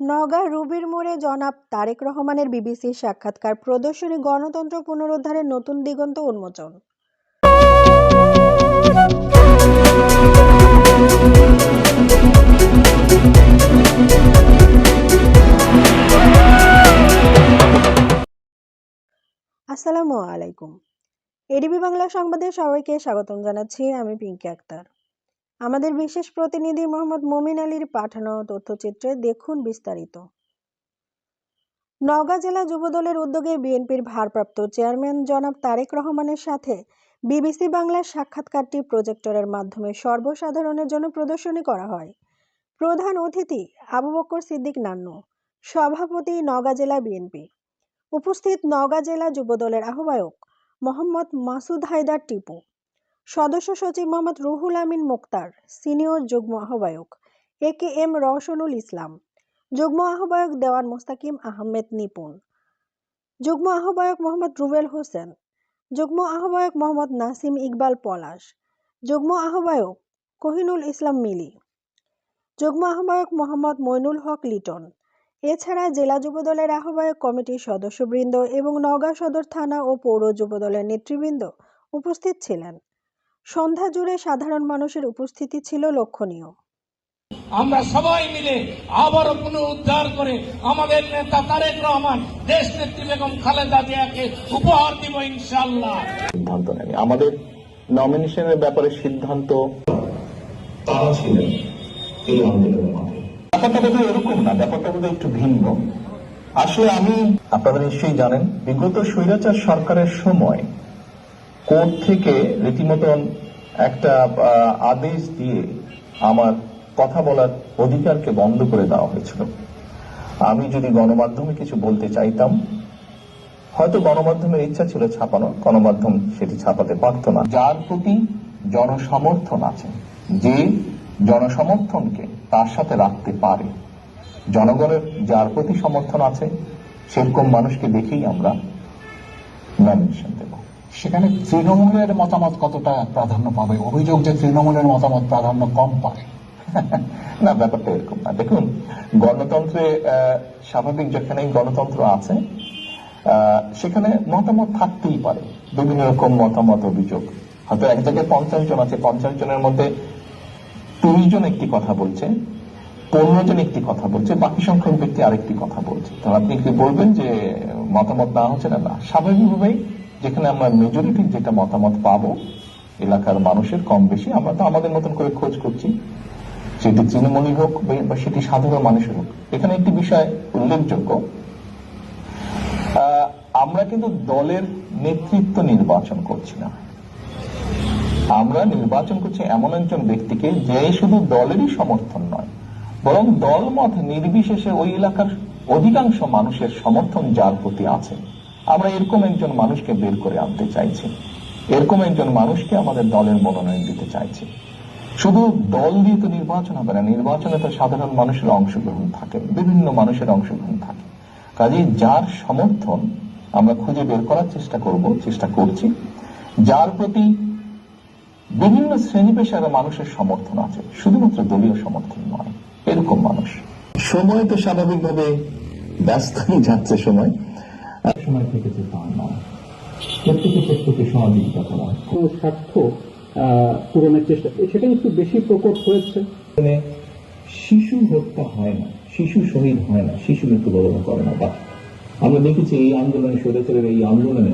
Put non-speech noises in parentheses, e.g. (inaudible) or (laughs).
নওগাঁ রুবির মোড়ে জনাব তারেক রহমানের বিবিসির সাক্ষাৎকার প্রদর্শনী গণতন্ত্র পুনরুদ্ধারের নতুন দিগন্ত উন্মোচন। আসসালামু আলাইকুম। এডিবি বাংলা সংবাদে সবাইকে স্বাগতম জানাচ্ছি, আমি পিঙ্কি আক্তার। আমাদের বিশেষ প্রতিনিধি মোহাম্মদ মমিন আলীর পাঠানো তথ্যচিত্রে দেখুন বিস্তারিত। নওগাঁ জেলা যুবদলের উদ্যোগে বিএনপির ভারপ্রাপ্ত চেয়ারম্যান জনাব তারেক রহমানের সাথে বিবিসি বাংলার সাক্ষাৎকারটি প্রজেক্টরের মাধ্যমে সর্বসাধারণের জন্য প্রদর্শনী করা হয়। প্রধান অতিথি আবু বক্কর সিদ্দিক নান্নু, সভাপতি নওগাঁ জেলা বিএনপি। উপস্থিত নওগাঁ জেলা যুবদলের আহ্বায়ক মোহাম্মদ মাসুদ হায়দার টিপু। সদস্য সচিব মোহাম্মদ রুহুল আমিন মুক্তার, সিনিয়র যুগ্ম আহ্বায়ক এ কে এম রওশনুল ইসলাম, যুগ্ম আহ্বায়ক দেওয়ান মোস্তাকিম আহমেদ নিপুণ, যুগ্ম আহ্বায়ক মোহাম্মদ রুবেল হোসেন, যুগ্ম আহ্বায়ক মোহাম্মদ নাসিম ইকবাল পলাশ, যুগ্ম আহ্বায়ক কোহিনুল ইসলাম মিলি, যুগ্ম আহ্বায়ক মোহাম্মদ মইনুল হক লিটন, এছাড়া জেলা যুবদলের আহ্বায়ক কমিটির সদস্যবৃন্দ এবং নওগাঁ সদর থানা ও পৌর যুবদলের নেতৃবৃন্দ উপস্থিত ছিলেন। সন্ধ্যা জুড়ে সাধারণ মানুষের উপস্থিতি ছিল লক্ষণীয়। আমরা সবাই মিলে আবারও পুনরুদ্ধার করে আমাদের নেতা তারেক রহমান দেশ নেত্রী বেগম খালেদা জিয়াকে উপহার দিব ইনশাল্লাহ সিদ্ধান্ত নেয়নি আমাদের নমিনেশনের ব্যাপারে সিদ্ধান্ত তারা ছিলেন এই আন্দোলনের মাঠে ব্যাপারটা বোধহয় এরকম না ব্যাপারটা বোধহয় একটু ভিন্ন। আসলে আমি আপনারা নিশ্চয়ই জানেন বিগত স্বৈরাচার সরকারের সময় কোর্ট থেকে রীতিমতন একটা আদেশ দিয়ে আমার কথা বলার অধিকারকে বন্ধ করে দেওয়া হয়েছিল। আমি যদি গণমাধ্যমে কিছু বলতে চাইতাম, হয়তো গণমাধ্যমের ইচ্ছা ছিল ছাপানো গণমাধ্যম সেটি ছাপাতে পারত না। যার প্রতি জনসমর্থন আছে, যে জনসমর্থনকে তার সাথে রাখতে পারে। জনগণের যার প্রতি সমর্থন আছে, সেরকম মানুষকে দেখেই আমরা নমিনেশন সেখানে তৃণমূলের মতামত কতটা প্রাধান্য পাবে? অভিযোগ যে তৃণমূলের মতামত প্রাধান্য কম পায়। (laughs) না, ব্যাপারটা এরকম না। দেখুন, গণতন্ত্রে স্বাভাবিক যেখানেই গণতন্ত্র আছে সেখানে মতামত থাকতেই পারে। বিভিন্ন রকম মতামত, অভিযোগ। হয়তো এক জায়গায় পঞ্চাশ জন আছে, পঞ্চাশ জনের মধ্যে তিরিশ জন একটি কথা বলছে, পনেরো জন একটি কথা বলছে, বাকি সংখ্যক ব্যক্তি আরেকটি কথা বলছে। তো আপনি কি বলবেন যে মতামত না হচ্ছে না, স্বাভাবিকভাবেই যেখানে আমরা মেজরিটির যেটা মতামত পাবো, এলাকার মানুষের কম বেশি, আমরা তো আমাদের মতন করে খোঁজ করছি। সেটি তৃণমূলই হোক বা- সেটি সাধারণ মানুষের হোক। এখানে একটি বিষয় উল্লেখযোগ্য। আমরা কিন্তু দলের নেতৃত্ব নির্বাচন করছি না। আমরা নির্বাচন করছি এমন একজন ব্যক্তিকে যে শুধু দলেরই সমর্থন নয়, বরং দলমত নির্বিশেষে ওই এলাকার অধিকাংশ মানুষের সমর্থন যার প্রতি আছে। আমরা এরকম একজন মানুষকে বের করে আনতে চাইছি। এরকম একজন মানুষকে আমাদের দলের মনোনয়ন দিতে চাইছি। শুধু দল দিয়ে তো নির্বাচন হবে না, নির্বাচনে তো সাধারণ মানুষের অংশগ্রহণ থাকে, বিভিন্ন মানুষের অংশগ্রহণ থাকে। কাজে যার সমর্থন আমরা খুঁজে বের করার চেষ্টা করব, চেষ্টা করছি, যার প্রতি বিভিন্ন শ্রেণি পেশার মানুষের সমর্থন আছে, শুধুমাত্র দলীয় সমর্থন নয়, এরকম মানুষ। সময় তো স্বাভাবিকভাবে ব্যস্তই যাচ্ছে সময়। সময় থেকেছে তা নয়। প্রত্যেকে প্রত্যেকে সহযোগিতা করা। কোন স্বার্থ পূরণের চেষ্টা সেটা একটু বেশি প্রকট হয়েছে। মানে শিশু হত্যা হয় না শিশু শহীদ হয় না শিশু মৃত্যু বরণ করে না। বা আমরা দেখেছি এই আন্দোলনে স্বৈরাচারের এই আন্দোলনে